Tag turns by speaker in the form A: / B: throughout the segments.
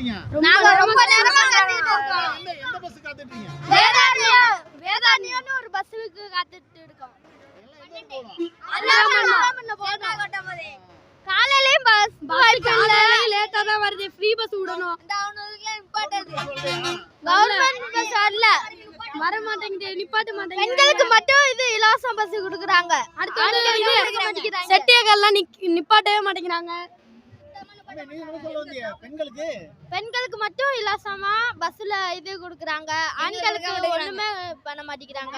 A: இருக்கீங்க
B: நாங்க ரொம்ப நேரமா காத்துக்கிட்டு இருக்கோம்
A: எந்த எந்த பஸ் காத்துட்டு இருக்கீங்க
B: ஒரு பஸ்ஸுக்கு காத்துட்டு இருக்கோம். காலையிலயும் பஸ் காலையில லேட்டா தான் வருது. ஃப்ரீ பஸ் விடணும். கவர்மெண்ட் பஸ் வரல. வர மாட்டேங்குது. நிப்பாட்ட மாட்டேங்குது. பெண்களுக்கு மட்டும் இது இலவச பஸ் கொடுக்குறாங்க. அடுத்து செட்டியகள்லாம் நிப்பாட்டவே மாட்டேங்கிறாங்க.
A: பெண்களுக்கு?
B: பெண்களுக்கு மட்டும் இலவசமா பஸ்ல இது கொடுக்குறாங்க. ஆண்களுக்கு ஒண்ணுமே பண்ண மாட்டேங்கிறாங்க.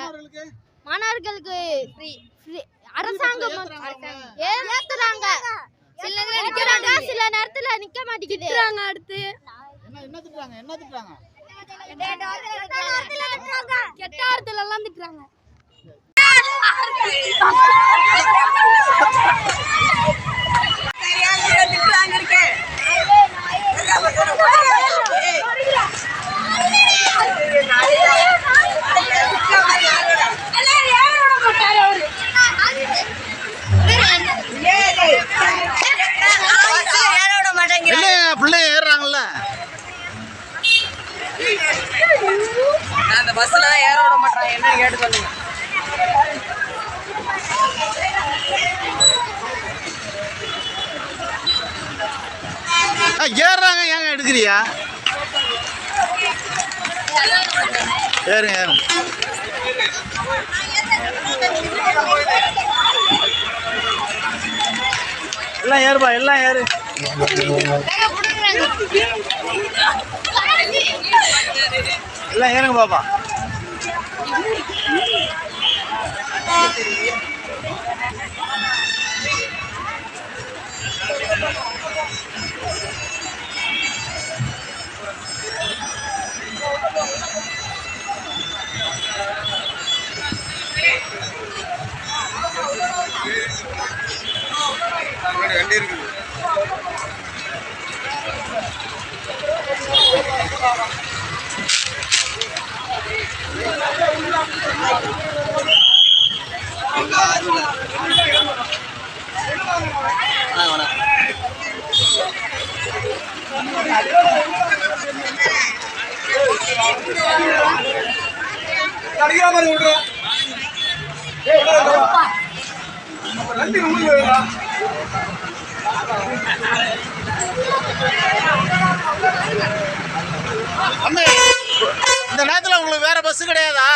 A: மாணவர்களுக்கு?
B: அரசாங்கம் ஏத்துறாங்க சில நேரம் நிக்கிறாங்க சில நேரத்துல நிக்க மாட்டேங்குது. அடுத்து.
A: என்ன என்ன திட்டுறாங்க? என்ன திட்டுறாங்க?
B: கெட்ட வார்த்தையில எல்லாம் திட்டுறாங்க.
C: அந்த பஸ்ல ஏற விட மாட்டாங்க என்னன்னு கேட்டு சொல்லுங்க
A: ஆ, ஏறுறாங்க. ஏங்க எடுக்கிறியா ஏறுங்க ஏறுங்க. எல்லாம் ஏறுப்பா எல்லாம் ஏறு. எல்லாம் ஏறுங்க பாப்பா. அம்மே இந்த நேரத்துல உங்களுக்கு வேற பஸ் கிடையாதா?